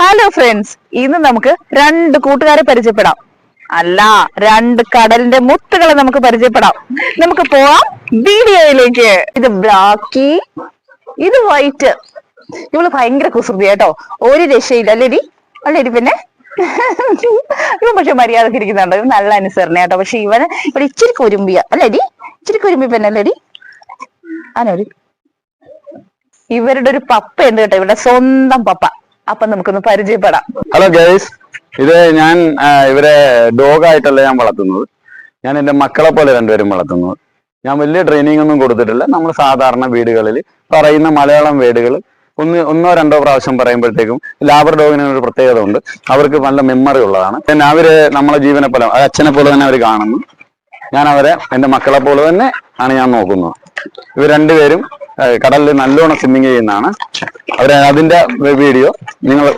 Hello friends ഇന്ന് നമുക്ക് രണ്ട് കൂട്ടുകാരെ പരിചയപ്പെടാം. അല്ല രണ്ട് കടലിന്റെ മുത്തുകളെ നമുക്ക് പരിചയപ്പെടാം. നമുക്ക് പോവാം വീഡിയോയിലേക്ക്. ഇത് ബ്ലാക്കി ഇത് വൈറ്റ്. ഇവൾ ഭയങ്കര കുസൃതി കേട്ടോ. ഒരു രക്ഷയില്ല. അല്ലേടി അല്ലേടി പിന്നെ? ഇവൻ പക്ഷെ മര്യാദയ്ക്ക് ഇരിക്കുന്നുണ്ട്. ഇവൻ നല്ല അനുസരണ കേട്ടോ. പക്ഷെ ഇവന് ഇവിടെ ഇച്ചിരി കുരുമ്പിയ. അല്ലേടി ഇച്ചിരി കുരുമ്പി പിന്നെ അല്ലേടി ആനോടി ഇവരുടെ ഒരു പപ്പ ഉണ്ട് കേട്ടോ. ഇവരുടെ സ്വന്തം പപ്പ. അപ്പൊ നമുക്കൊന്ന് പരിചയപ്പെടാം. ഹലോ ഗൈസ് ഇത് ഞാൻ ഇവരെ ഡോഗ് ആയിട്ടല്ല ഞാൻ വളർത്തുന്നത്. ഞാൻ എന്റെ മക്കളെ പോലെ രണ്ടുപേരും വളർത്തുന്നത്. ഞാൻ വലിയ ട്രെയിനിങ് ഒന്നും കൊടുത്തിട്ടില്ല. നമ്മൾ സാധാരണ വീടുകളിൽ പറയുന്ന മലയാളം വീടുകൾ ഒന്ന് ഒന്നോ രണ്ടോ പ്രാവശ്യം പറയുമ്പോഴത്തേക്കും ലാബർ ഡോഗിന് ഒരു പ്രത്യേകത ഉണ്ട്. അവർക്ക് നല്ല മെമ്മറി ഉള്ളതാണ്. പിന്നെ അവർ നമ്മളെ ജീവനെ പോലെ അച്ഛനെ പോലെ തന്നെ അവർ കാണുന്നു. ഞാൻ അവരെ എന്റെ മക്കളെ പോലെ തന്നെ ആണ് ഞാൻ നോക്കുന്നത്. ഇവർ രണ്ടുപേരും കടലിൽ നല്ലോണം സ്വിമ്മിങ് ചെയ്യുന്നതാണ്. അവരെ അതിന്റെ വീഡിയോ നിങ്ങൾ